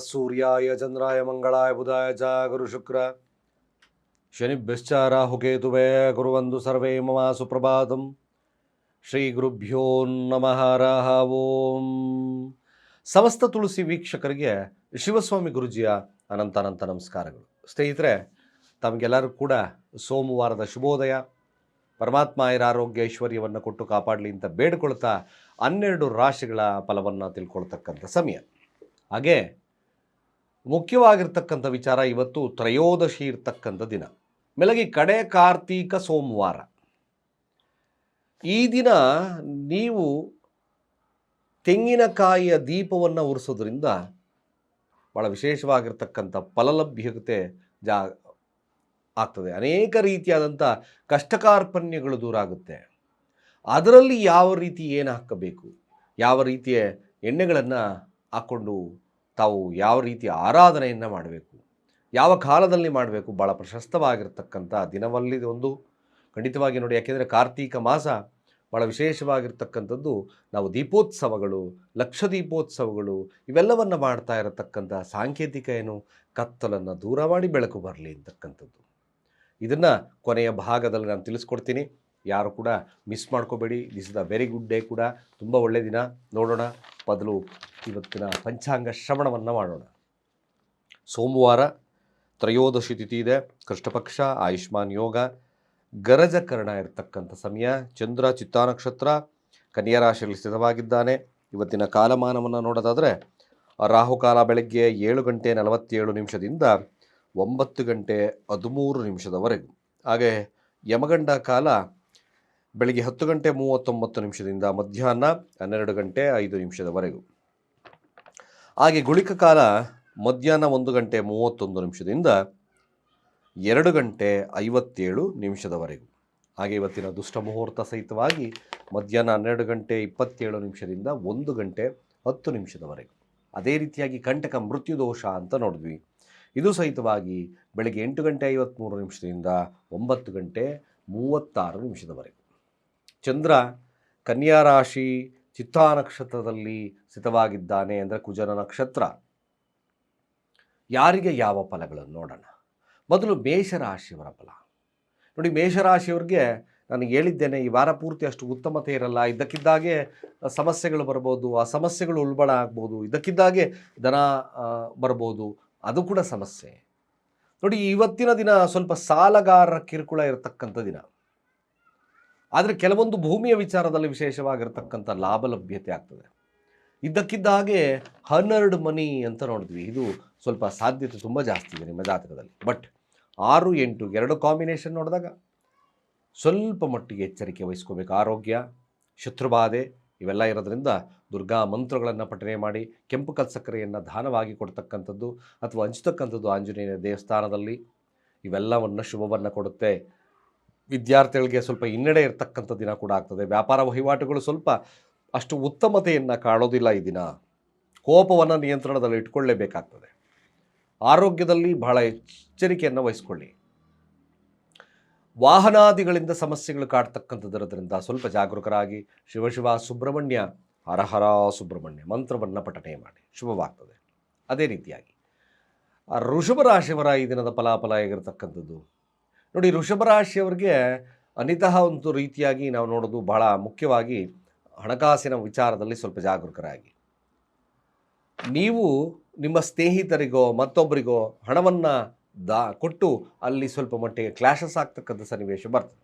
ಸೂರ್ಯಾಯ ಚಂದ್ರಾಯ ಮಂಗಳಾಯ ಬುಧಾಯ ಚ ಗುರು ಶುಕ್ರ ಶನಿಭ್ಯಶ್ಚಾರ ರಾಹುಕೇತುವೇ ಗುರುವಂದು ಸರ್ವೇ ಮಮ ಸುಪ್ರಭಾತಂ. ಶ್ರೀ ಗುರುಭ್ಯೋ ನಮಃ ರಹ ಓಂ. ಸಮಸ್ತ ತುಳಸಿ ವೀಕ್ಷಕರಿಗೆ ಶಿವಸ್ವಾಮಿ ಗುರುಜಿಯ ಅನಂತ ಅನಂತ ನಮಸ್ಕಾರಗಳು. ಸ್ನೇಹಿತರೆ, ತಮಗೆಲ್ಲರೂ ಕೂಡ ಸೋಮವಾರದ ಶುಭೋದಯ. ಪರಮಾತ್ಮ ಇರ ಆರೋಗ್ಯ ಐಶ್ವರ್ಯವನ್ನು ಕೊಟ್ಟು ಕಾಪಾಡಲಿ ಅಂತ ಬೇಡ್ಕೊಳ್ತಾ ಹನ್ನೆರಡು ರಾಶಿಗಳ ಫಲವನ್ನು ತಿಳ್ಕೊಳ್ತಕ್ಕಂಥ ಸಮಯ. ಹಾಗೆ ಮುಖ್ಯವಾಗಿರ್ತಕ್ಕಂಥ ವಿಚಾರ ಇವತ್ತು ತ್ರಯೋದಶಿ ಇರ್ತಕ್ಕಂಥ ದಿನ. ಮೆಲಗಿ ಕಡೆ ಕಾರ್ತೀಕ ಸೋಮವಾರ. ಈ ದಿನ ನೀವು ತೆಂಗಿನಕಾಯಿಯ ದೀಪವನ್ನು ಉರಿಸೋದ್ರಿಂದ ಭಾಳ ವಿಶೇಷವಾಗಿರ್ತಕ್ಕಂಥ ಫಲಲಭ್ಯತೆ ಜಾ ಆಗ್ತದೆ. ಅನೇಕ ರೀತಿಯಾದಂಥ ಕಷ್ಟಕಾರ್ಪಣ್ಯಗಳು ದೂರ ಆಗುತ್ತೆ. ಅದರಲ್ಲಿ ಯಾವ ರೀತಿ ಏನು ಹಾಕಬೇಕು? ಯಾವ ರೀತಿಯ ಎಣ್ಣೆಗಳನ್ನು ಹಾಕ್ಕೊಂಡು ತಾವು ಯಾವ ರೀತಿ ಆರಾಧನೆಯನ್ನು ಮಾಡಬೇಕು, ಯಾವ ಕಾಲದಲ್ಲಿ ಮಾಡಬೇಕು ಭಾಳ ಪ್ರಶಸ್ತವಾಗಿರ್ತಕ್ಕಂಥ ದಿನವಲ್ಲಿ ಒಂದು ಖಂಡಿತವಾಗಿ ನೋಡಿ. ಯಾಕೆಂದರೆ ಕಾರ್ತೀಕ ಮಾಸ ಭಾಳ ವಿಶೇಷವಾಗಿರ್ತಕ್ಕಂಥದ್ದು. ನಾವು ದೀಪೋತ್ಸವಗಳು, ಲಕ್ಷ ದೀಪೋತ್ಸವಗಳು ಇವೆಲ್ಲವನ್ನು ಮಾಡ್ತಾ ಇರತಕ್ಕಂಥ ಸಾಂಕೇತಿಕ ಏನು? ಕತ್ತಲನ್ನು ದೂರ ಮಾಡಿ ಬೆಳಕು ಬರಲಿ ಅಂತಕ್ಕಂಥದ್ದು. ಇದನ್ನು ಕೊನೆಯ ಭಾಗದಲ್ಲಿ ನಾನು ತಿಳಿಸ್ಕೊಡ್ತೀನಿ. ಯಾರು ಕೂಡ ಮಿಸ್ ಮಾಡ್ಕೋಬೇಡಿ. This is the very good day ಕೂಡ. ತುಂಬ ಒಳ್ಳೆಯ ದಿನ. ನೋಡೋಣ. ಮೊದಲು ಇವತ್ತಿನ ಪಂಚಾಂಗ ಶ್ರವಣವನ್ನು ಮಾಡೋಣ. ಸೋಮವಾರ ತ್ರಯೋದಶಿ ತಿಥಿ ಇದೆ. ಕೃಷ್ಣಪಕ್ಷ, ಆಯುಷ್ಮಾನ್ ಯೋಗ, ಗರಜಕರಣ ಇರತಕ್ಕಂಥ ಸಮಯ. ಚಂದ್ರ ಚಿತ್ತಾ ನಕ್ಷತ್ರ ಕನ್ಯಾ ರಾಶಿಯಲ್ಲಿ ಸ್ಥಿತವಾಗಿದ್ದಾನೆ. ಇವತ್ತಿನ ಕಾಲಮಾನವನ್ನು ನೋಡೋದಾದರೆ ರಾಹುಕಾಲ ಬೆಳಗ್ಗೆ ಏಳು ಗಂಟೆ ನಲವತ್ತೇಳು ನಿಮಿಷದಿಂದ ಒಂಬತ್ತು ಗಂಟೆ ಹದಿಮೂರು ನಿಮಿಷದವರೆಗೂ. ಹಾಗೆ ಯಮಗಂಡ ಕಾಲ ಬೆಳಿಗ್ಗೆ ಹತ್ತು ಗಂಟೆ ಮೂವತ್ತೊಂಬತ್ತು ನಿಮಿಷದಿಂದ ಮಧ್ಯಾಹ್ನ ಹನ್ನೆರಡು ಗಂಟೆ ಐದು ನಿಮಿಷದವರೆಗೂ. ಹಾಗೆ ಗುಳಿಕ ಕಾಲ ಮಧ್ಯಾಹ್ನ ಒಂದು ಗಂಟೆ ಮೂವತ್ತೊಂದು ನಿಮಿಷದಿಂದ ಎರಡು ಗಂಟೆ ಐವತ್ತೇಳು ನಿಮಿಷದವರೆಗೂ. ಹಾಗೆ ಇವತ್ತಿನ ದುಷ್ಟ ಮುಹೂರ್ತ ಸಹಿತವಾಗಿ ಮಧ್ಯಾಹ್ನ ಹನ್ನೆರಡು ಗಂಟೆ ಇಪ್ಪತ್ತೇಳು ನಿಮಿಷದಿಂದ ಒಂದು ಗಂಟೆ ಹತ್ತು ನಿಮಿಷದವರೆಗೂ. ಅದೇ ರೀತಿಯಾಗಿ ಕಂಟಕ ಮೃತ್ಯು ದೋಷ ಅಂತ ನೋಡಿದ್ವಿ. ಇದು ಸಹಿತವಾಗಿ ಬೆಳಗ್ಗೆ ಎಂಟು ಗಂಟೆ ಐವತ್ತ್ಮೂರು ನಿಮಿಷದಿಂದ ಒಂಬತ್ತು ಗಂಟೆ ಮೂವತ್ತಾರು ನಿಮಿಷದವರೆಗೂ. ಚಂದ್ರ ಕನ್ಯಾ ರಾಶಿ ಚಿತ್ತಾ ನಕ್ಷತ್ರದಲ್ಲಿ ಸ್ಥಿತವಾಗಿದ್ದಾನೆ ಅಂದರೆ ಕುಜನ ನಕ್ಷತ್ರ. ಯಾರಿಗೆ ಯಾವ ಫಲಗಳನ್ನು ನೋಡೋಣ? ಮೊದಲು ಮೇಷರಾಶಿಯವರ ಫಲ. ನೋಡಿ ಮೇಷರಾಶಿಯವ್ರಿಗೆ ನಾನು ಹೇಳಿದ್ದೇನೆ, ಈ ವಾರ ಪೂರ್ತಿ ಅಷ್ಟು ಉತ್ತಮತೆ ಇರಲ್ಲ. ಇದ್ದಕ್ಕಿದ್ದಾಗೆ ಸಮಸ್ಯೆಗಳು ಬರ್ಬೋದು ಆ ಸಮಸ್ಯೆಗಳು ಉಲ್ಬಣ ಆಗ್ಬೋದು. ಇದಕ್ಕಿದ್ದಾಗೆ ದನ ಬರ್ಬೋದು. ಅದು ಕೂಡ ಸಮಸ್ಯೆ. ನೋಡಿ, ಇವತ್ತಿನ ದಿನ ಸ್ವಲ್ಪ ಸಾಲಗಾರರ ಕಿರುಕುಳ ಇರತಕ್ಕಂಥ ದಿನ. ಆದರೆ ಕೆಲವೊಂದು ಭೂಮಿಯ ವಿಚಾರದಲ್ಲಿ ವಿಶೇಷವಾಗಿರ್ತಕ್ಕಂಥ ಲಾಭ ಲಭ್ಯತೆ ಆಗ್ತದೆ. ಇದ್ದಕ್ಕಿದ್ದ ಹಾಗೆ ಹನ್ನೆರಡು ಮನಿ ಅಂತ ನೋಡಿದ್ವಿ. ಇದು ಸ್ವಲ್ಪ ಸಾಧ್ಯತೆ ತುಂಬ ಜಾಸ್ತಿ ಇದೆ ನಿಮ್ಮ ಜಾತಕದಲ್ಲಿ. ಬಟ್ ಆರು ಎಂಟು ಎರಡು ಕಾಂಬಿನೇಷನ್ ನೋಡಿದಾಗ ಸ್ವಲ್ಪ ಮಟ್ಟಿಗೆ ಎಚ್ಚರಿಕೆ ವಹಿಸ್ಕೋಬೇಕು. ಆರೋಗ್ಯ, ಶತ್ರುಬಾಧೆ ಇವೆಲ್ಲ ಇರೋದ್ರಿಂದ ದುರ್ಗಾ ಮಂತ್ರಗಳನ್ನು ಪಠನೆ ಮಾಡಿ, ಕೆಂಪು ಕಲ್ಸಕ್ಕರೆಯನ್ನು ದಾನವಾಗಿ ಕೊಡ್ತಕ್ಕಂಥದ್ದು ಅಥವಾ ಹಂಚ್ತಕ್ಕಂಥದ್ದು ಆಂಜನೇಯ ದೇವಸ್ಥಾನದಲ್ಲಿ ಇವೆಲ್ಲವನ್ನು ಶುಭವನ್ನು ಕೊಡುತ್ತೆ. ವಿದ್ಯಾರ್ಥಿಗಳಿಗೆ ಸ್ವಲ್ಪ ಹಿನ್ನಡೆ ಇರತಕ್ಕಂಥ ದಿನ ಕೂಡ ಆಗ್ತದೆ. ವ್ಯಾಪಾರ ವಹಿವಾಟುಗಳು ಸ್ವಲ್ಪ ಅಷ್ಟು ಉತ್ತಮತೆಯನ್ನು ಕಾಣೋದಿಲ್ಲ ಈ ದಿನ. ಕೋಪವನ್ನು ನಿಯಂತ್ರಣದಲ್ಲಿ ಇಟ್ಕೊಳ್ಳೇಬೇಕಾಗ್ತದೆ. ಆರೋಗ್ಯದಲ್ಲಿ ಬಹಳ ಎಚ್ಚರಿಕೆಯನ್ನು ವಹಿಸ್ಕೊಳ್ಳಿ. ವಾಹನಾದಿಗಳಿಂದ ಸಮಸ್ಯೆಗಳು ಕಾಡ್ತಕ್ಕಂಥದ್ದಿರೋದ್ರಿಂದ ಸ್ವಲ್ಪ ಜಾಗರೂಕರಾಗಿ ಶಿವಶಿವ ಸುಬ್ರಹ್ಮಣ್ಯ ಹರಹರ ಸುಬ್ರಹ್ಮಣ್ಯ ಮಂತ್ರವನ್ನು ಪಠನೆ ಮಾಡಿ. ಶುಭವಾಗ್ತದೆ. ಅದೇ ರೀತಿಯಾಗಿ. ಋಷಭ ರಾಶಿಯವರ ಈ ದಿನದ ಫಲಾಫಲ ಹೇಗಿರ್ತಕ್ಕಂಥದ್ದು? ನೋಡಿ ಋಷಭ ರಾಶಿಯವರಿಗೆ ಅನಿತಃ ಒಂದು ರೀತಿಯಾಗಿ ನಾವು ನೋಡೋದು ಬಹಳ ಮುಖ್ಯವಾಗಿ ಹಣಕಾಸಿನ ವಿಚಾರದಲ್ಲಿ ಸ್ವಲ್ಪ ಜಾಗರೂಕರಾಗಿ. ನೀವು ನಿಮ್ಮ ಸ್ನೇಹಿತರಿಗೋ ಮತ್ತೊಬ್ಬರಿಗೋ ಹಣವನ್ನು ದಾ ಕೊಟ್ಟು ಅಲ್ಲಿ ಸ್ವಲ್ಪ ಮಟ್ಟಿಗೆ ಕ್ಲಾಶಸ್ ಆಗ್ತಕ್ಕಂಥ ಸನ್ನಿವೇಶ ಬರ್ತದೆ.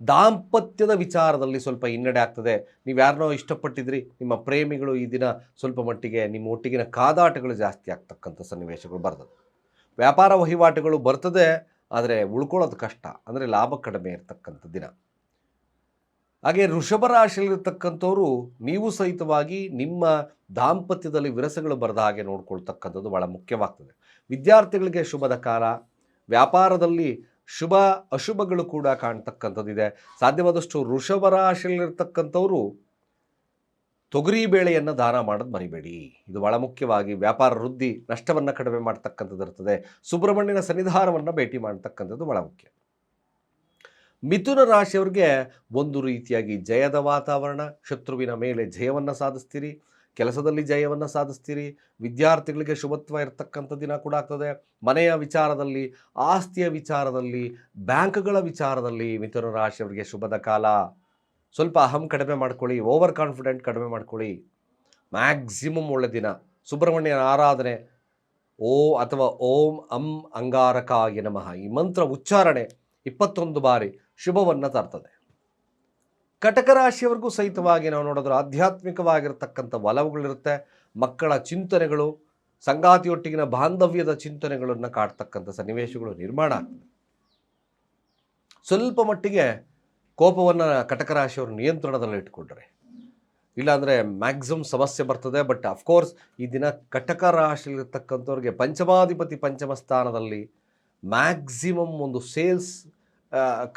ದಾಂಪತ್ಯದ ವಿಚಾರದಲ್ಲಿ ಸ್ವಲ್ಪ ಹಿನ್ನಡೆ ಆಗ್ತದೆ. ನೀವು ಯಾರನ್ನೋ ಇಷ್ಟಪಟ್ಟಿದ್ರಿ ನಿಮ್ಮ ಪ್ರೇಮಿಗಳು ಈ ದಿನ ಸ್ವಲ್ಪ ಮಟ್ಟಿಗೆ ನಿಮ್ಮ ಒಟ್ಟಿಗಿನ ಕಾದಾಟಗಳು ಜಾಸ್ತಿ ಆಗ್ತಕ್ಕಂಥ ಸನ್ನಿವೇಶಗಳು ಬರ್ತದೆ. ವ್ಯಾಪಾರ ವಹಿವಾಟುಗಳು ಬರ್ತದೆ ಆದರೆ ಉಳ್ಕೊಳ್ಳೋದು ಕಷ್ಟ. ಅಂದರೆ ಲಾಭ ಕಡಿಮೆ ಇರತಕ್ಕಂಥ ದಿನ. ಹಾಗೆ ಋಷಭ ರಾಶಿಯಲ್ಲಿರ್ತಕ್ಕಂಥವ್ರು ನೀವು ಸಹಿತವಾಗಿ ನಿಮ್ಮ ದಾಂಪತ್ಯದಲ್ಲಿ ವಿರಸಗಳು ಬರದ ಹಾಗೆ ನೋಡ್ಕೊಳ್ತಕ್ಕಂಥದ್ದು ಭಾಳ ಮುಖ್ಯವಾಗ್ತದೆ. ವಿದ್ಯಾರ್ಥಿಗಳಿಗೆ ಶುಭದ ಕಾಲ. ವ್ಯಾಪಾರದಲ್ಲಿ ಶುಭ, ಅಶುಭಗಳು ಕೂಡ ಕಾಣ್ತಕ್ಕಂಥದ್ದಿದೆ. ಸಾಧ್ಯವಾದಷ್ಟು ಋಷಭ ರಾಶಿಯಲ್ಲಿರ್ತಕ್ಕಂಥವ್ರು ತೊಗರಿ ಬೇಳೆಯನ್ನು ದಾನ ಮಾಡೋದು ಮರಿಬೇಡಿ. ಇದು ಬಹಳ ಮುಖ್ಯವಾಗಿ ವ್ಯಾಪಾರ ವೃದ್ಧಿ ನಷ್ಟವನ್ನು ಕಡಿಮೆ ಮಾಡ್ತಕ್ಕಂಥದ್ದು ಇರ್ತದೆ. ಸುಬ್ರಹ್ಮಣ್ಯನ ಸನ್ನಿಧಾನವನ್ನು ಭೇಟಿ ಮಾಡ್ತಕ್ಕಂಥದ್ದು ಬಹಳ ಮುಖ್ಯ. ಮಿಥುನ ರಾಶಿಯವ್ರಿಗೆ ಒಂದು ರೀತಿಯಾಗಿ ಜಯದ ವಾತಾವರಣ, ಶತ್ರುವಿನ ಮೇಲೆ ಜಯವನ್ನು ಸಾಧಿಸ್ತೀರಿ, ಕೆಲಸದಲ್ಲಿ ಜಯವನ್ನು ಸಾಧಿಸ್ತೀರಿ, ವಿದ್ಯಾರ್ಥಿಗಳಿಗೆ ಶುಭತ್ವ ಇರತಕ್ಕಂಥ ದಿನ ಕೂಡ ಆಗ್ತದೆ. ಮನೆಯ ವಿಚಾರದಲ್ಲಿ, ಆಸ್ತಿಯ ವಿಚಾರದಲ್ಲಿ, ಬ್ಯಾಂಕ್ಗಳ ವಿಚಾರದಲ್ಲಿ ಮಿಥುನ ರಾಶಿಯವರಿಗೆ ಶುಭದ ಕಾಲ. ಸ್ವಲ್ಪ ಅಹಂ ಕಡಿಮೆ ಮಾಡ್ಕೊಳ್ಳಿ ಓವರ್ ಕಾನ್ಫಿಡೆಂಟ್ ಕಡಿಮೆ ಮಾಡ್ಕೊಳ್ಳಿ. ಮ್ಯಾಕ್ಸಿಮಮ್ ಒಳ್ಳೆ ದಿನ. ಸುಬ್ರಹ್ಮಣ್ಯನ ಆರಾಧನೆ, ಓ ಅಥವಾ ಓಂ ಅಂ ಅಂಗಾರಕಾಯ ನಮಃ. ಈ ಮಂತ್ರ ಉಚ್ಚಾರಣೆ ಇಪ್ಪತ್ತೊಂದು ಬಾರಿ ಶುಭವನ್ನು ತರ್ತದೆ. ಕಟಕ ರಾಶಿಯವರೆಗೂ ಸಹಿತವಾಗಿ ನಾವು ನೋಡಿದ್ರೆ ಆಧ್ಯಾತ್ಮಿಕವಾಗಿರತಕ್ಕಂಥ ಒಲವುಗಳಿರುತ್ತೆ. ಮಕ್ಕಳ ಚಿಂತನೆಗಳು, ಸಂಗಾತಿಯೊಟ್ಟಿಗಿನ ಬಾಂಧವ್ಯದ ಚಿಂತನೆಗಳನ್ನು ಕಾಡ್ತಕ್ಕಂಥ ಸನ್ನಿವೇಶಗಳು ನಿರ್ಮಾಣ ಆಗ್ತದೆ. ಸ್ವಲ್ಪ ಮಟ್ಟಿಗೆ ಕೋಪವನ್ನು ಕಟಕ ರಾಶಿಯವರು ನಿಯಂತ್ರಣದಲ್ಲಿ ಇಟ್ಕೊಂಡ್ರೆ. ಇಲ್ಲಾಂದರೆ ಮ್ಯಾಕ್ಸಿಮಮ್ ಸಮಸ್ಯೆ ಬರ್ತದೆ ಬಟ್ ಅಫ್ಕೋರ್ಸ್ ಈ ದಿನ ಕಟಕ ರಾಶಿಯಲ್ಲಿರ್ತಕ್ಕಂಥವ್ರಿಗೆ ಪಂಚಮಾಧಿಪತಿ ಪಂಚಮ ಸ್ಥಾನದಲ್ಲಿ ಮ್ಯಾಕ್ಸಿಮಮ್ ಒಂದು ಸೇಲ್ಸ್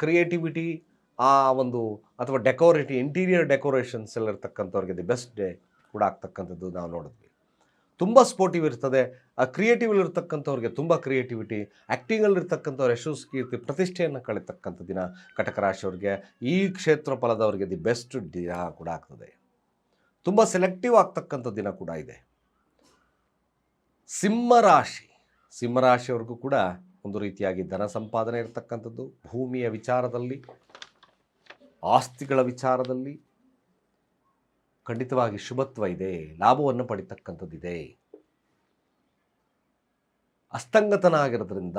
ಕ್ರಿಯೇಟಿವಿಟಿ ಆ ಒಂದು ಅಥವಾ ಡೆಕೋರೇಟಿ ಇಂಟೀರಿಯರ್ ಡೆಕೋರೇಷನ್ಸ್ ಎಲ್ಲ ದಿ ಬೆಸ್ಟ್ ಡೇ ಕೂಡ ಆಗ್ತಕ್ಕಂಥದ್ದು ನಾವು ನೋಡಿದ್ವಿ. ತುಂಬ ಸ್ಪೋರ್ಟಿವ್ ಇರ್ತದೆ. ಕ್ರಿಯೇಟಿವ್ ಇರ್ತಕ್ಕಂಥವ್ರಿಗೆ ತುಂಬ ಕ್ರಿಯೇಟಿವಿಟಿ ಆ್ಯಕ್ಟಿಂಗಲ್ಲಿ ಇರ್ತಕ್ಕಂಥವ್ರು ಯಶಸ್ಸು ಕೀರ್ತಿ ಪ್ರತಿಷ್ಠೆಯನ್ನು ಕಳಿತಕ್ಕಂಥ ದಿನ ಕಟಕ ರಾಶಿಯವ್ರಿಗೆ, ಈ ಕ್ಷೇತ್ರ ಫಲದವರಿಗೆ ದಿ ಬೆಸ್ಟ್ ದಿನ ಕೂಡ ಆಗ್ತದೆ. ತುಂಬ ಸೆಲೆಕ್ಟಿವ್ ಆಗ್ತಕ್ಕಂಥ ದಿನ ಕೂಡ ಇದೆ. ಸಿಂಹರಾಶಿ ಸಿಂಹರಾಶಿಯವ್ರಿಗೂ ಕೂಡ ಒಂದು ರೀತಿಯಾಗಿ ಧನ ಸಂಪಾದನೆ ಇರತಕ್ಕಂಥದ್ದು. ಭೂಮಿಯ ವಿಚಾರದಲ್ಲಿ, ಆಸ್ತಿಗಳ ವಿಚಾರದಲ್ಲಿ ಖಂಡಿತವಾಗಿ ಶುಭತ್ವ ಇದೆ, ಲಾಭವನ್ನು ಪಡಿತಕ್ಕಂಥದ್ದಿದೆ. ಅಸ್ತಂಗತನ ಆಗಿರೋದ್ರಿಂದ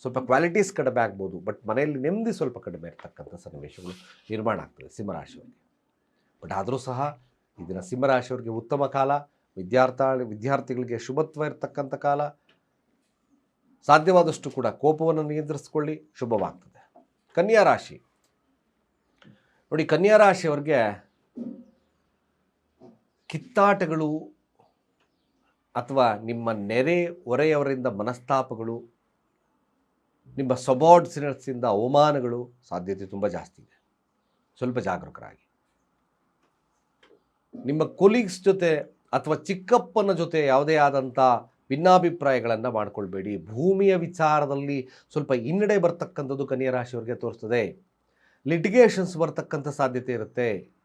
ಸ್ವಲ್ಪ ಕ್ವಾಲಿಟೀಸ್ ಕಡಿಮೆ ಆಗ್ಬೋದು, ಬಟ್ ಮನೆಯಲ್ಲಿ ನೆಮ್ಮದಿ ಸ್ವಲ್ಪ ಕಡಿಮೆ ಇರತಕ್ಕಂಥ ಸನ್ನಿವೇಶಗಳು ನಿರ್ಮಾಣ ಆಗ್ತದೆ ಸಿಂಹರಾಶಿಯವರಿಗೆ. ಬಟ್ ಆದರೂ ಸಹ ಇದನ್ನು ಸಿಂಹರಾಶಿಯವರಿಗೆ ಉತ್ತಮ ಕಾಲ, ವಿದ್ಯಾರ್ಥ, ವಿದ್ಯಾರ್ಥಿಗಳಿಗೆ ಶುಭತ್ವ ಇರತಕ್ಕಂಥ ಕಾಲ. ಸಾಧ್ಯವಾದಷ್ಟು ಕೂಡ ಕೋಪವನ್ನು ನಿಯಂತ್ರಿಸ್ಕೊಳ್ಳಿ, ಶುಭವಾಗ್ತದೆ. ಕನ್ಯಾ ರಾಶಿ. ನೋಡಿ, ಕನ್ಯಾ ರಾಶಿಯವರಿಗೆ ಕಿತ್ತಾಟಗಳು ಅಥವಾ ನಿಮ್ಮ ನೆರೆ ಹೊರೆಯವರಿಂದ ಮನಸ್ತಾಪಗಳು, ನಿಮ್ಮ ಸಬಾರ್ಡ್ಸಿನರ್ಸಿಂದ ಅವಮಾನಗಳು ಸಾಧ್ಯತೆ ತುಂಬ ಜಾಸ್ತಿ ಇದೆ. ಸ್ವಲ್ಪ ಜಾಗರೂಕರಾಗಿ. ನಿಮ್ಮ ಕೊಲೀಗ್ಸ್ ಜೊತೆ ಅಥವಾ ಚಿಕ್ಕಪ್ಪನ ಜೊತೆ ಯಾವುದೇ ಆದಂಥ ಭಿನ್ನಾಭಿಪ್ರಾಯಗಳನ್ನು ಮಾಡಿಕೊಳ್ಬೇಡಿ. ಭೂಮಿಯ ವಿಚಾರದಲ್ಲಿ ಸ್ವಲ್ಪ ಹಿನ್ನಡೆ ಬರ್ತಕ್ಕಂಥದ್ದು ಕನ್ಯಾ ರಾಶಿಯವರಿಗೆ ತೋರಿಸ್ತದೆ. ಲಿಟಿಗೇಷನ್ಸ್ ಬರ್ತಕ್ಕಂಥ ಸಾಧ್ಯತೆ ಇರುತ್ತೆ.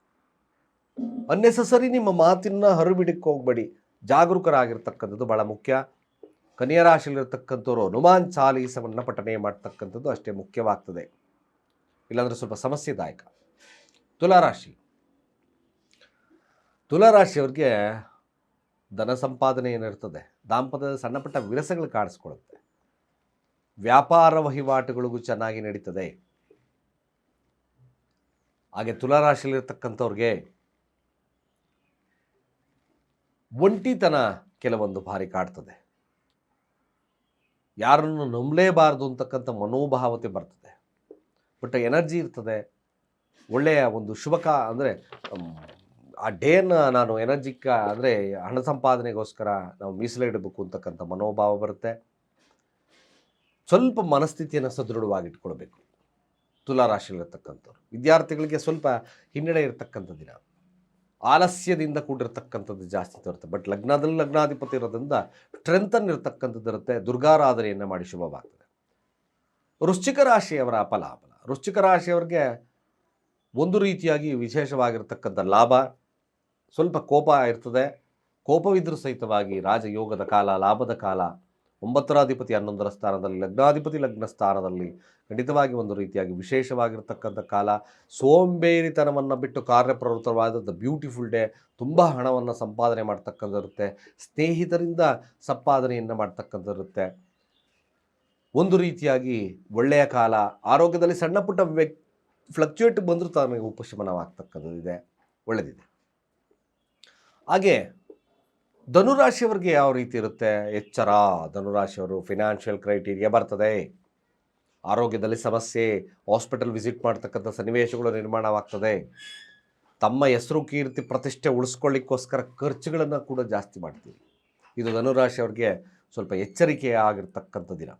ಅನ್ನೆಸಸರಿ ನಿಮ್ಮ ಮಾತಿನ ಹರಿಬಿಡಕ್ಕೆ ಹೋಗಬೇಡಿ. ಜಾಗರೂಕರಾಗಿರ್ತಕ್ಕಂಥದ್ದು ಭಾಳ ಮುಖ್ಯ. ಕನ್ಯಾ ರಾಶಿಯಲ್ಲಿರ್ತಕ್ಕಂಥವ್ರು ಹನುಮಾನ್ ಚಾಲೀಸವನ್ನು ಪಠನೆ ಮಾಡ್ತಕ್ಕಂಥದ್ದು ಅಷ್ಟೇ ಮುಖ್ಯವಾಗ್ತದೆ. ಇಲ್ಲಾಂದರೆ ಸ್ವಲ್ಪ ಸಮಸ್ಯೆದಾಯಕ. ತುಲಾರಾಶಿ ತುಲಾರಾಶಿಯವ್ರಿಗೆ ಧನ ಸಂಪಾದನೆ ಏನಿರ್ತದೆ? ದಾಂಪತ್ಯದ ಸಣ್ಣಪುಟ್ಟ ವಿರಸಗಳು ಕಾಣಿಸ್ಕೊಳ್ಳುತ್ತೆ. ವ್ಯಾಪಾರ ವಹಿವಾಟುಗಳಿಗೂ ಚೆನ್ನಾಗಿ ನಡೀತದೆ. ಹಾಗೆ ತುಲಾರಾಶಿಯಲ್ಲಿರ್ತಕ್ಕಂಥವ್ರಿಗೆ ಒಂಟಿತನ ಕೆಲವೊಂದು ಬಾರಿ ಕಾಡ್ತದೆ. ಯಾರನ್ನು ನಂಬಲೇಬಾರ್ದು ಅಂತಕ್ಕಂಥ ಮನೋಭಾವತೆ ಬರ್ತದೆ. ಬಟ್ ಎನರ್ಜಿ ಇರ್ತದೆ. ಒಳ್ಳೆಯ ಒಂದು ಶುಭಕ ಅಂದರೆ ಆ ಡೇನ ನಾನು ಎನರ್ಜಿಕ್ಕ ಅಂದರೆ, ಹಣ ಸಂಪಾದನೆಗೋಸ್ಕರ ನಾವು ಮೀಸಲಿಡಬೇಕು ಅಂತಕ್ಕಂಥ ಮನೋಭಾವ ಬರುತ್ತೆ. ಸ್ವಲ್ಪ ಮನಸ್ಥಿತಿಯನ್ನು ಸದೃಢವಾಗಿಟ್ಕೊಳ್ಬೇಕು. ತುಲಾರಾಶಿಯಲ್ಲಿರ್ತಕ್ಕಂಥವ್ರು. ವಿದ್ಯಾರ್ಥಿಗಳಿಗೆ ಸ್ವಲ್ಪ ಹಿನ್ನಡೆ ಇರತಕ್ಕಂಥ ದಿನ. ಆಲಸ್ಯದಿಂದ ಕೂಡಿರ್ತಕ್ಕಂಥದ್ದು ಜಾಸ್ತಿ ತರುತ್ತೆ. ಬಟ್ ಲಗ್ನದಲ್ಲಿ ಲಗ್ನಾಧಿಪತಿ ಇರೋದ್ರಿಂದ ಸ್ಟ್ರೆಂತನ್ ಇರತಕ್ಕಂಥದ್ದು ಇರುತ್ತೆ. ದುರ್ಗಾರಾಧನೆಯನ್ನು ಮಾಡಿ ಶುಭವಾಗ್ತದೆ. ವೃಶ್ಚಿಕ ರಾಶಿಯವರ ಫಲಾಫಲ. ವೃಶ್ಚಿಕ ರಾಶಿಯವರಿಗೆ ಒಂದು ರೀತಿಯಾಗಿ ವಿಶೇಷವಾಗಿರ್ತಕ್ಕಂಥ ಲಾಭ. ಸ್ವಲ್ಪ ಕೋಪ ಇರ್ತದೆ. ಕೋಪವಿದ್ರೂ ಸಹಿತವಾಗಿ ರಾಜಯೋಗದ ಕಾಲ, ಲಾಭದ ಕಾಲ ಒಂಬತ್ತರಾಧಿಪತಿ ಹನ್ನೊಂದರ ಸ್ಥಾನದಲ್ಲಿ, ಲಗ್ನಾಧಿಪತಿ ಲಗ್ನ ಸ್ಥಾನದಲ್ಲಿ ಖಂಡಿತವಾಗಿ ಒಂದು ರೀತಿಯಾಗಿ ವಿಶೇಷವಾಗಿರ್ತಕ್ಕಂಥ ಕಾಲ. ಸೋಂಬೇರಿತನವನ್ನು ಬಿಟ್ಟು ಕಾರ್ಯಪ್ರವೃತ್ತವಾದಂಥ ಬ್ಯೂಟಿಫುಲ್ ಡೇ ತುಂಬ ಹಣವನ್ನು ಸಂಪಾದನೆ ಮಾಡ್ತಕ್ಕಂಥಿರುತ್ತೆ ಸ್ನೇಹಿತರಿಂದ ಸಂಪಾದನೆಯನ್ನು ಮಾಡ್ತಕ್ಕಂಥಿರುತ್ತೆ ಒಂದು ರೀತಿಯಾಗಿ ಒಳ್ಳೆಯ ಕಾಲ. ಆರೋಗ್ಯದಲ್ಲಿ ಸಣ್ಣ ಪುಟ್ಟ ವ್ಯಕ್ ಫ್ಲಕ್ಚುಯೇಟ್ ಬಂದರೂ ತಮಗೆ ಉಪಶಮನವಾಗ್ತಕ್ಕಂಥದ್ದಿದೆ. ಒಳ್ಳೆಯದಿದೆ ಹಾಗೆ ಧನುರಾಶಿಯವರಿಗೆ ಯಾವ ರೀತಿ ಇರುತ್ತೆ? ಎಚ್ಚರ. ಧನುರಾಶಿಯವರು ಫಿನಾನ್ಷಿಯಲ್ ಕ್ರೈಟೀರಿಯಾ ಬರ್ತದೆ. ಆರೋಗ್ಯದಲ್ಲಿ ಸಮಸ್ಯೆ ಹಾಸ್ಪಿಟಲ್ ವಿಸಿಟ್ ಮಾಡ್ತಕ್ಕಂಥ ಸನ್ನಿವೇಶಗಳು ನಿರ್ಮಾಣವಾಗ್ತದೆ. ತಮ್ಮ ಹೆಸರು ಕೀರ್ತಿ ಪ್ರತಿಷ್ಠೆ ಉಳಿಸ್ಕೊಳ್ಳಿಕ್ಕೋಸ್ಕರ ಖರ್ಚುಗಳನ್ನು ಕೂಡ ಜಾಸ್ತಿ ಮಾಡ್ತೀವಿ ಇದು ಧನುರಾಶಿಯವ್ರಿಗೆ ಸ್ವಲ್ಪ ಎಚ್ಚರಿಕೆ ಆಗಿರ್ತಕ್ಕಂಥ ದಿನ.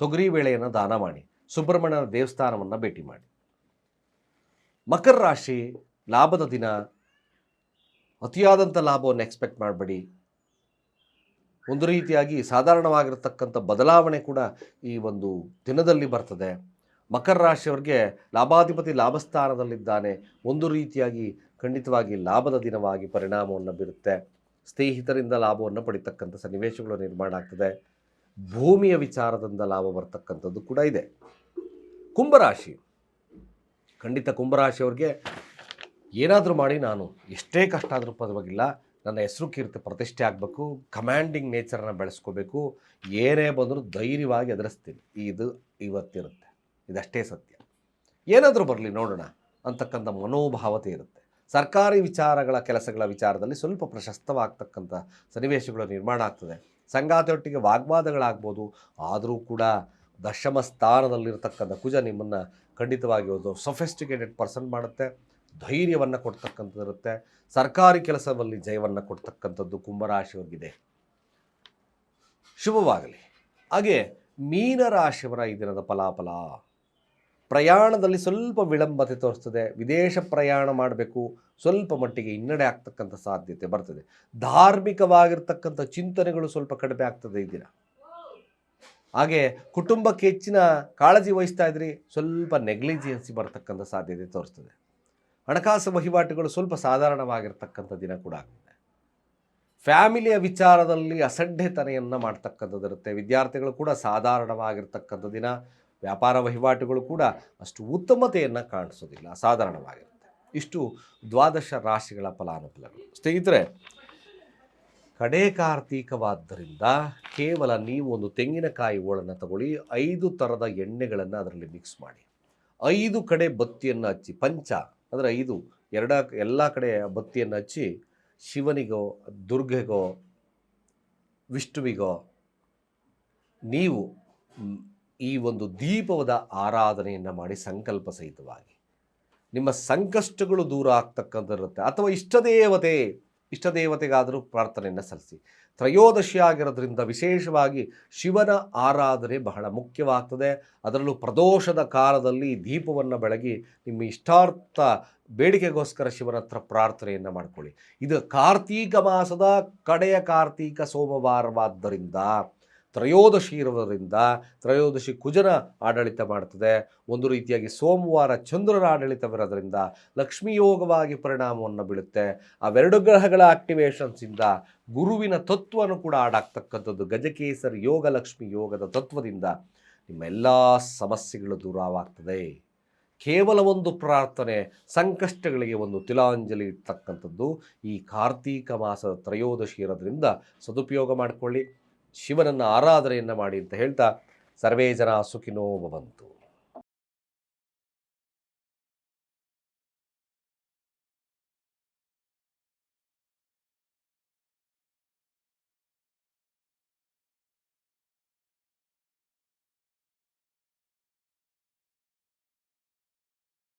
ತೊಗರಿ ಬೇಳೆಯನ್ನು ದಾನ ಮಾಡಿ, ಸುಬ್ರಹ್ಮಣ್ಯನ ದೇವಸ್ಥಾನವನ್ನು ಭೇಟಿ ಮಾಡಿ. ಮಕರ ರಾಶಿ, ಲಾಭದ ದಿನ ಅತಿಯಾದಂಥ ಲಾಭವನ್ನು ಎಕ್ಸ್ಪೆಕ್ಟ್ ಮಾಡಬೇಡಿ. ಒಂದು ರೀತಿಯಾಗಿ ಸಾಧಾರಣವಾಗಿರತಕ್ಕಂಥ ಬದಲಾವಣೆ ಕೂಡ ಈ ಒಂದು ದಿನದಲ್ಲಿ ಬರ್ತದೆ. ಮಕರ ರಾಶಿಯವರಿಗೆ ಲಾಭಾಧಿಪತಿ ಲಾಭಸ್ಥಾನದಲ್ಲಿದ್ದಾನೆ. ಒಂದು ರೀತಿಯಾಗಿ ಖಂಡಿತವಾಗಿ ಲಾಭದ ದಿನವಾಗಿ ಪರಿಣಾಮವನ್ನು ಬೀರುತ್ತೆ. ಸ್ನೇಹಿತರಿಂದ ಲಾಭವನ್ನು ಪಡಿತಕ್ಕಂಥ ಸನ್ನಿವೇಶಗಳು ನಿರ್ಮಾಣ ಆಗ್ತದೆ. ಭೂಮಿಯ ವಿಚಾರದಿಂದ ಲಾಭ ಬರ್ತಕ್ಕಂಥದ್ದು ಕೂಡ ಇದೆ. ಕುಂಭರಾಶಿ ಖಂಡಿತ ಕುಂಭರಾಶಿಯವ್ರಿಗೆ ಏನಾದರೂ ಮಾಡಿ ನಾನು ಎಷ್ಟೇ ಕಷ್ಟ ಆದರೂ ಪರವಾಗಿಲ್ಲ, ನನ್ನ ಹೆಸರು ಕೀರ್ತಿ ಪ್ರತಿಷ್ಠೆ ಆಗಬೇಕು ಕಮ್ಯಾಂಡಿಂಗ್ ನೇಚರನ್ನ ಬೆಳೆಸ್ಕೋಬೇಕು, ಏನೇ ಬಂದರೂ ಧೈರ್ಯವಾಗಿ ಎದುರಿಸ್ತೀನಿ. ಇದು ಇವತ್ತಿರುತ್ತೆ. ಇದಷ್ಟೇ ಸತ್ಯ. ಏನಾದರೂ ಬರಲಿ ನೋಡೋಣ ಅಂತಕ್ಕಂಥ ಮನೋಭಾವತೆ ಇರುತ್ತೆ. ಸರ್ಕಾರಿ ವಿಚಾರಗಳ ಕೆಲಸಗಳ ವಿಚಾರದಲ್ಲಿ ಸ್ವಲ್ಪ ಪ್ರಶಸ್ತವಾಗ್ತಕ್ಕಂಥ ಸನ್ನಿವೇಶಗಳು ನಿರ್ಮಾಣ ಆಗ್ತದೆ. ಸಂಗಾತಿಯೊಟ್ಟಿಗೆ ವಾಗ್ವಾದಗಳಾಗ್ಬೋದು, ಆದರೂ ಕೂಡ ದಶಮ ಸ್ಥಾನದಲ್ಲಿರ್ತಕ್ಕಂಥ ಕುಜ ನಿಮ್ಮನ್ನು ಖಂಡಿತವಾಗಿ ಒಂದು ಸೊಫೆಸ್ಟಿಕೇಟೆಡ್ ಪರ್ಸನ್ ಮಾಡುತ್ತೆ. ಧೈರ್ಯವನ್ನು ಕೊಡ್ತಕ್ಕಂಥದ್ದು ಇರುತ್ತೆ. ಸರ್ಕಾರಿ ಕೆಲಸದಲ್ಲಿ ಜಯವನ್ನು ಕೊಡ್ತಕ್ಕಂಥದ್ದು ಕುಂಭರಾಶಿಯವರಿಗಿದೆ. ಶುಭವಾಗಲಿ. ಹಾಗೆ ಮೀನರಾಶಿಯವರ ಈ ದಿನದ ಫಲಾಫಲ. ಪ್ರಯಾಣದಲ್ಲಿ ಸ್ವಲ್ಪ ವಿಳಂಬತೆ ತೋರಿಸ್ತದೆ. ವಿದೇಶ ಪ್ರಯಾಣ ಮಾಡಬೇಕು. ಸ್ವಲ್ಪ ಮಟ್ಟಿಗೆ ಹಿನ್ನಡೆ ಆಗ್ತಕ್ಕಂಥ ಸಾಧ್ಯತೆ ಬರ್ತದೆ. ಧಾರ್ಮಿಕವಾಗಿರ್ತಕ್ಕಂಥ ಚಿಂತನೆಗಳು ಸ್ವಲ್ಪ ಕಡಿಮೆ ಆಗ್ತದೆ ಈ ದಿನ. ಹಾಗೆ ಕುಟುಂಬಕ್ಕೆ ಹೆಚ್ಚಿನ ಕಾಳಜಿ ವಹಿಸ್ತಾ ಇದ್ರಿ. ಸ್ವಲ್ಪ ನೆಗ್ಲಿಜಿಯನ್ಸಿ ಬರ್ತಕ್ಕಂಥ ಸಾಧ್ಯತೆ ತೋರಿಸ್ತದೆ. ಹಣಕಾಸು ವಹಿವಾಟುಗಳು ಸ್ವಲ್ಪ ಸಾಧಾರಣವಾಗಿರ್ತಕ್ಕಂಥ ದಿನ ಕೂಡ ಆಗುತ್ತೆ ಫ್ಯಾಮಿಲಿಯ ವಿಚಾರದಲ್ಲಿ ಅಸಡ್ಡೆತನೆಯನ್ನು ಮಾಡ್ತಕ್ಕಂಥದ್ದಿರುತ್ತೆ ವಿದ್ಯಾರ್ಥಿಗಳು ಕೂಡ ಸಾಧಾರಣವಾಗಿರ್ತಕ್ಕಂಥ ದಿನ, ವ್ಯಾಪಾರ ವಹಿವಾಟುಗಳು ಕೂಡ ಅಷ್ಟು ಉತ್ತಮತೆಯನ್ನು ಕಾಣಿಸೋದಿಲ್ಲ ಸಾಧಾರಣವಾಗಿರುತ್ತೆ ಇಷ್ಟು ದ್ವಾದಶ ರಾಶಿಗಳ ಫಲಾನುಫಲಗಳು ಸ್ನೇಹಿತರೆ, ಕಡೆ ಕಾರ್ತೀಕವಾದ್ದರಿಂದ ಕೇವಲ ನೀವು ಒಂದು ತೆಂಗಿನಕಾಯಿ ಓಳನ್ನು ತಗೊಳ್ಳಿ, ಐದು ಥರದ ಎಣ್ಣೆಗಳನ್ನು ಅದರಲ್ಲಿ ಮಿಕ್ಸ್ ಮಾಡಿ. ಐದು ಕಡೆ ಬತ್ತಿಯನ್ನು ಹಚ್ಚಿ, ಪಂಚ ಅಂದರೆ ಐದು, ಎರಡ ಎಲ್ಲ ಕಡೆ ಬತ್ತಿಯನ್ನು ಹಚ್ಚಿ ಶಿವನಿಗೋ, ದುರ್ಗೆಗೋ, ವಿಷ್ಣುವಿಗೋ, ನೀವು ಈ ಒಂದು ದೀಪದ ಆರಾಧನೆಯನ್ನು ಮಾಡಿ ಸಂಕಲ್ಪ ಸಹಿತವಾಗಿ. ನಿಮ್ಮ ಸಂಕಷ್ಟಗಳು ದೂರ ಆಗ್ತಕ್ಕಂಥದ್ದಿರುತ್ತೆ. ಅಥವಾ ಇಷ್ಟದೇವತೆ ಇಷ್ಟದೇವತೆಗಾದರೂ ಪ್ರಾರ್ಥನೆಯನ್ನು ಸಲ್ಲಿಸಿ. ತ್ರಯೋದಶಿ ಆಗಿರೋದ್ರಿಂದ ವಿಶೇಷವಾಗಿ ಶಿವನ ಆರಾಧನೆ ಬಹಳ ಮುಖ್ಯವಾಗ್ತದೆ. ಅದರಲ್ಲೂ ಪ್ರದೋಷದ ಕಾಲದಲ್ಲಿ ದೀಪವನ್ನು ಬೆಳಗಿ ನಿಮ್ಮ ಇಷ್ಟಾರ್ಥ ಬೇಡಿಕೆಗೋಸ್ಕರ ಶಿವನ ಹತ್ರ ಪ್ರಾರ್ಥನೆಯನ್ನು ಮಾಡಿಕೊಳ್ಳಿ. ಇದು ಕಾರ್ತೀಕ ಮಾಸದ ಕಡೆಯ ಕಾರ್ತೀಕ ಸೋಮವಾರವಾದ್ದರಿಂದ ತ್ರಯೋದಶಿ ತ್ರಯೋದಶಿ ಕುಜನ ಆಡಳಿತ ಮಾಡ್ತದೆ. ಒಂದು ರೀತಿಯಾಗಿ ಸೋಮವಾರ ಚಂದ್ರನ ಆಡಳಿತವಿರೋದರಿಂದ ಲಕ್ಷ್ಮಿಯೋಗವಾಗಿ ಪರಿಣಾಮವನ್ನು ಬೀಳುತ್ತೆ. ಅವೆರಡು ಗ್ರಹಗಳ ಆಕ್ಟಿವೇಶನ್ಸಿಂದ ಗುರುವಿನ ತತ್ವನು ಕೂಡ ಆಡಾಗ್ತಕ್ಕಂಥದ್ದು ಗಜಕೇಸರಿ ಯೋಗ ಲಕ್ಷ್ಮಿ ಯೋಗದ ತತ್ವದಿಂದ ನಿಮ್ಮ ಎಲ್ಲ ಸಮಸ್ಯೆಗಳು ದೂರವಾಗ್ತದೆ. ಕೇವಲ ಒಂದು ಪ್ರಾರ್ಥನೆ, ಸಂಕಷ್ಟಗಳಿಗೆ ಒಂದು ತಿಲಾಂಜಲಿ ಇರ್ತಕ್ಕಂಥದ್ದು. ಈ ಕಾರ್ತೀಕ ಮಾಸದ ತ್ರಯೋದಶಿ ಇರೋದ್ರಿಂದ ಸದುಪಯೋಗ ಮಾಡಿಕೊಳ್ಳಿ. ಶಿವನನ್ನು ಆರಾಧನೆಯನ್ನು ಮಾಡಿ ಅಂತ ಹೇಳ್ತಾ ಸರ್ವೇ ಜನ ಸುಖಿನೋ ಭವಂತು.